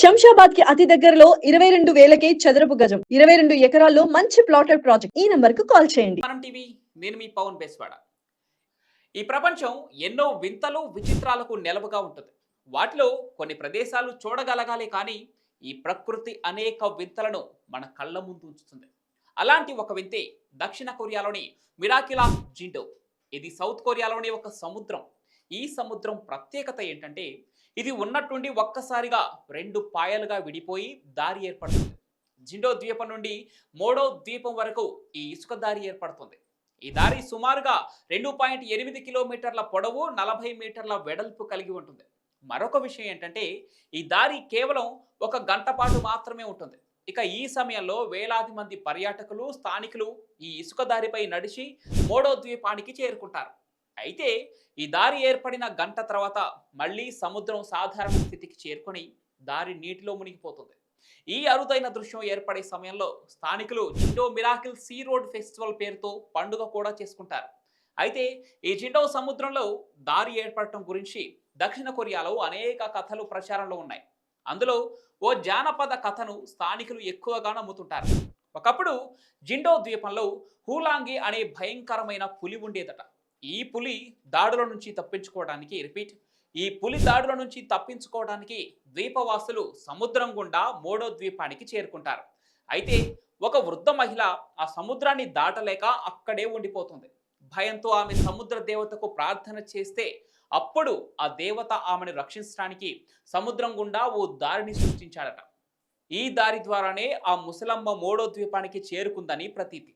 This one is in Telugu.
శంషాబాద్కి అతి దగ్గరలో ఇరవై రెండు వేలకే చదరపు గజం ఇరవై రెండు ఎకరాల్లో మంచి ప్లాటెడ్ ప్రాజెక్ట్. ఈ నంబర్కు కాల్ చేయండి. మనం టీవీ నేను మీ పవన్ బేస్వాడ. ఈ ప్రపంచం ఎన్నో వింతలు విచిత్రాలకు నెలవుగా ఉంటుంది. వాటిలో కొన్ని ప్రదేశాలు చూడగలగాలి కానీ ఈ ప్రకృతి అనేక వింతలను మన కళ్ళ ముందు ఉంచుతుంది. అలాంటి ఒక వింతే దక్షిణ కొరియాలోని మిరాకిలా జిండో. ఇది సౌత్ కొరియాలోని ఒక సముద్రం. ఈ సముద్రం ప్రత్యేకత ఏంటంటే ఇది ఉన్నట్టుండి ఒక్కసారిగా రెండు పాయలుగా విడిపోయి దారి ఏర్పడుతుంది. జిండో ద్వీపం నుండి మోడో ద్వీపం వరకు ఈ ఇసుక దారి ఏర్పడుతుంది. ఈ దారి సుమారుగా రెండు పాయింట్ ఎనిమిది కిలోమీటర్ల పొడవు నలభై మీటర్ల వెడల్పు కలిగి ఉంటుంది. మరొక విషయం ఏంటంటే ఈ దారి కేవలం ఒక గంట పాటు మాత్రమే ఉంటుంది. ఇక ఈ సమయంలో వేలాది మంది పర్యాటకులు స్థానికులు ఈ ఇసుక దారిపై నడిచి మోడో ద్వీపానికి చేరుకుంటారు. అయితే ఈ దారి ఏర్పడిన గంట తర్వాత మళ్ళీ సముద్రం సాధారణ స్థితికి చేరుకొని దారి నీటిలో మునిగిపోతుంది. ఈ అరుదైన దృశ్యం ఏర్పడే సమయంలో స్థానికులు Jindo miracle sea road festival పేరుతో పండుగ కూడా చేసుకుంటారు. అయితే ఈ జిండో సముద్రంలో దారి ఏర్పడటం గురించి దక్షిణ కొరియాలో అనేక కథలు ప్రచారంలో ఉన్నాయి. అందులో ఓ జానపద కథను స్థానికులు ఎక్కువగా నమ్ముతుంటారు. ఒకప్పుడు జిండో ద్వీపంలో హూలాంగి అనే భయంకరమైన పులి ఉండేదట. ఈ పులి దాడుల నుంచి తప్పించుకోవడానికి రిపీట్ ఈ పులి దాడుల నుంచి తప్పించుకోవడానికి ద్వీపవాసులు సముద్రం గుండా మోడో ద్వీపానికి చేరుకుంటారు. అయితే ఒక వృద్ధ మహిళ ఆ సముద్రాన్ని దాటలేక అక్కడే ఉండిపోతుంది. భయంతో ఆమె సముద్ర దేవతకు ప్రార్థన చేస్తే అప్పుడు ఆ దేవత ఆమెను రక్షించడానికి సముద్రం గుండా ఓ దారిని సృష్టించాడట ఈ దారి ద్వారానే ఆ ముసలమ్మ మోడో ద్వీపానికి చేరుకుందని ప్రతీతి.